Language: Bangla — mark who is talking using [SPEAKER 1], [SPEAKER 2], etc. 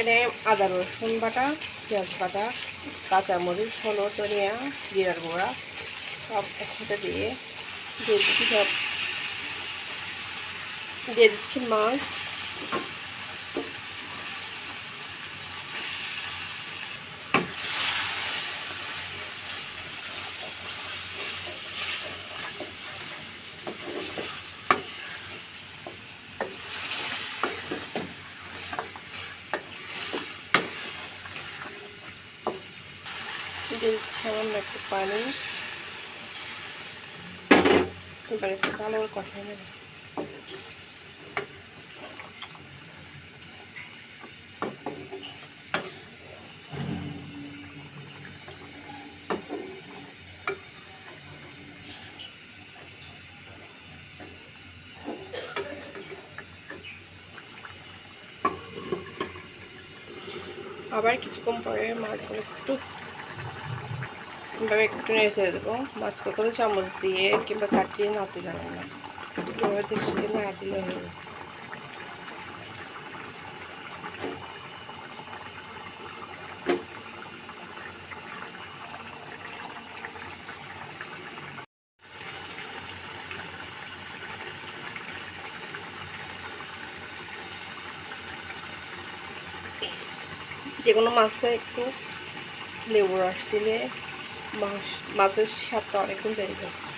[SPEAKER 1] এখানে আদা, রসুন বাটা, পেঁয়াজ বাটা, কাঁচামরিচ, হলুদ, ধনিয়া, জিরার গুঁড়া সব একসাথে দিয়ে দিয়ে দিচ্ছি সব। দিয়ে দিচ্ছি মাছ। দিয়ে দিচ্ছি সামান্য একটু পানি এবার একটু ভালো করে কষাই নেব আবার কিছুক্ষণ পরে মাছগুলো একটু এভাবে একটু নেড়ে ছেড়ে দেবো। মাছ কখনো চামচ দিয়ে কিংবা কাটিয়ে নাতে জানেন না। না দিলে যে কোনো মাছে একটু লেবু রস দিলে massas chatórias tá com dedo.